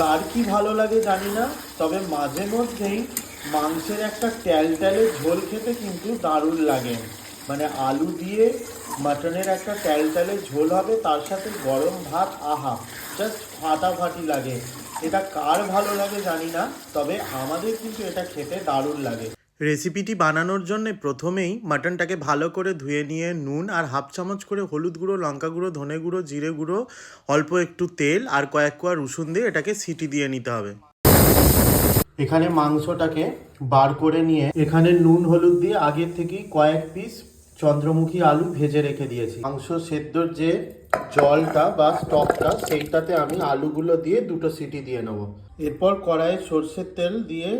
কার কি ভালো লাগে জানি না, তবে মাঝে মধ্যেই মাংসের একটা ট্যালট্যালে ঝোল খেতে কিন্তু দারুণ লাগে। মানে আলু দিয়ে মাটনের একটা ট্যালট্যালে ঝোল হবে, তার সাথে গরম ভাত, আহা জাস্ট ফাটাফাটি লাগে। এটা কার ভালো লাগে জানি না, তবে আমাদের কিন্তু এটা খেতে দারুণ লাগে। রেসিপিটি বানানোর জন্য প্রথমেই মাটনটাকে ভালো করে ধুয়ে নিয়ে নুন আর হাফ চামচ করে হলুদ গুঁড়ো, লঙ্কা গুঁড়ো, ধনে গুঁড়ো, জিরে গুঁড়ো, অল্প একটু তেল আর কয়েক কোয়া রসুন দিয়ে এটাকে সিটি দিয়ে নিতে হবে। এখানে মাংসটাকে বার করে নিয়ে এখানে নুন, হলুদ দিয়ে আগের থেকেই কয়েক পিস চন্দ্রমুখী আলু ভেজে রেখে দিয়েছি। মাংস সেদ্ধর যে জলটা বা স্টকটা সেইটাতে আমি আলুগুলো দিয়ে দুটো সিটি দিয়ে নেব। এরপর কড়াইয়ে সর্ষের তেল দিয়ে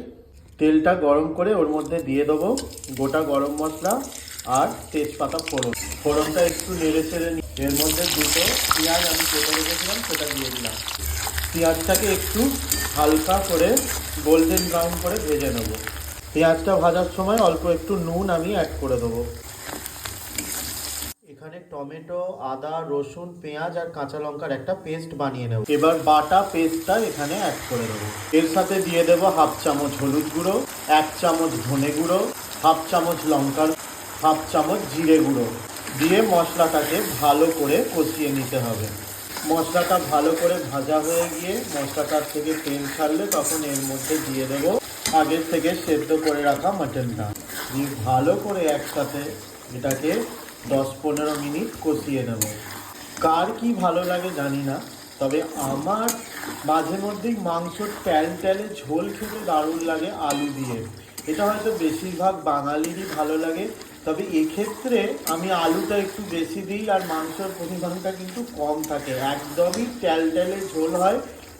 তেলটা গরম করে ওর মধ্যে দিয়ে দেবো গোটা গরম মশলা আর তেজপাতা ফোড়ন। ফোড়নটা একটু নেড়ে চেড়ে নি এর মধ্যে দুটো পেঁয়াজ আমি কেটে রেখেছিলাম, সেটা দিয়ে দিলাম। পেঁয়াজটাকে একটু হালকা করে গোল্ডেন ব্রাউন করে ভেজে নেব। পেঁয়াজটা ভাজার সময় অল্প একটু নুন আমি অ্যাড করে দেবো। এখানে টমেটো, আদা, রসুন, পেঁয়াজ আর কাঁচা লঙ্কার একটা পেস্ট বানিয়ে নেব। এবার বাটা পেস্টটা এখানে অ্যাড করে দেবো। এর সাথে দিয়ে দেবো হাফ চামচ হলুদ গুঁড়ো, এক চামচ ধনে গুঁড়ো হাফ চামচ লঙ্কার হাফ চামচ জিরে গুঁড়ো। দিয়ে মশলাটাকে ভালো করে কষিয়ে নিতে হবে। মশলাটা ভালো করে ভাজা হয়ে গিয়ে মশলাটার থেকে তেল ছাড়লে তখন এর মধ্যে দিয়ে দেবো আগের থেকে সেদ্ধ করে রাখা মাটনটা দিয়ে ভালো করে একসাথে এটাকে দশ পনেরো মিনিট কষিয়ে নেব। কার কি ভালো লাগে জানি না, তবে আমার মাঝে মধ্যেই মাংসর ট্যাল ট্যালে ঝোল খেতে দারুণ লাগে আলু দিয়ে। এটা হয়তো বেশিরভাগ বাঙালিরই ভালো লাগে, তবে এক্ষেত্রে আমি আলুটা একটু বেশি দিই আর মাংসর পরিমাণটা কিন্তু কম থাকে। একদমই ট্যাল ট্যালে ঝোল হয়,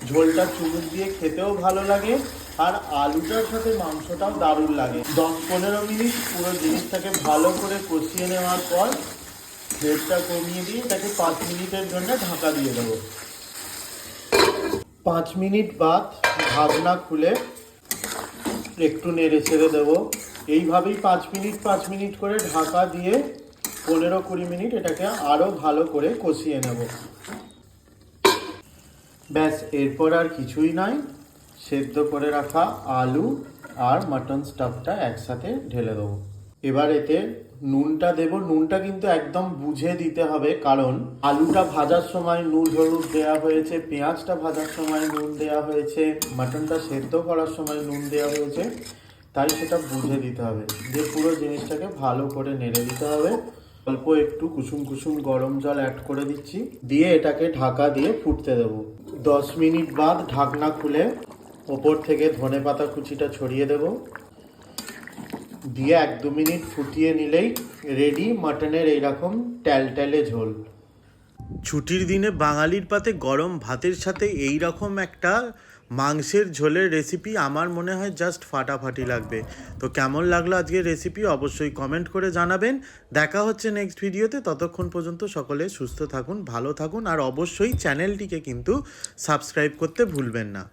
ঝোলটা চুমুক দিয়ে খেতেও ভালো লাগে। আর আলুটার সাথে মাংসটাও দারুণ লাগে। দশ পনেরো মিনিট পুরো জিনিসটাকে ভালো করে কষিয়ে নেওয়ার পর ফ্লেমটা কমিয়ে দিয়ে এটাকে পাঁচ মিনিটের জন্য ঢাকা দিয়ে দেবো। পাঁচ মিনিট বাদ ঢাকনা খুলে একটু নেড়ে ছেড়ে দেবো। এইভাবেই পাঁচ মিনিট পাঁচ মিনিট করে ঢাকা দিয়ে পনেরো কুড়ি মিনিট এটাকে আরও ভালো করে কষিয়ে নেব। ব্যাস, এরপর আর কিছুই নয় সেদ্ধ করে রাখা আলু আর মাটন স্টাফটা একসাথে ঢেলে দেবো। এবার এতে নুনটা দেব। নুনটা কিন্তু একদম বুঝে দিতে হবে, কারণ আলুটা ভাজার সময় নুন, হলুদ দেওয়া হয়েছে, পেঁয়াজটা ভাজার সময় নুন দেওয়া হয়েছে, মাটনটা সেদ্ধ করার সময় নুন দেওয়া হয়েছে, তাই সেটা বুঝে দিতে হবে। যে পুরো জিনিসটাকে ভালো করে নেড়ে দিতে হবে। অল্প একটু কুসুম কুসুম গরম জল অ্যাড করে দিচ্ছি। দিয়ে এটাকে ঢাকা দিয়ে ফুটতে দেবো। দশ মিনিট বাদ ঢাকনা খুলে ওপর থেকে ধনে পাতা কুচিটা ছড়িয়ে দেবো। দিয়ে এক দু মিনিট ফুটিয়ে নিলেই রেডি মাটনের এইরকম ট্যালট্যালে ঝোল। ছুটির দিনে বাঙালির পাতে গরম ভাতের সাথে এই রকম একটা মাংসের ঝোলের রেসিপি আমার মনে হয় জাস্ট ফাটাফাটি লাগবে। তো কেমন লাগল আজকের রেসিপি অবশ্যই কমেন্ট করে জানাবেন। দেখা হচ্ছে নেক্সট ভিডিওতে ততক্ষণ পর্যন্ত সকলে সুস্থ থাকুন, ভালো থাকুন, আর অবশ্যই চ্যানেলটিকে কিন্তু সাবস্ক্রাইব করতে ভুলবেন না।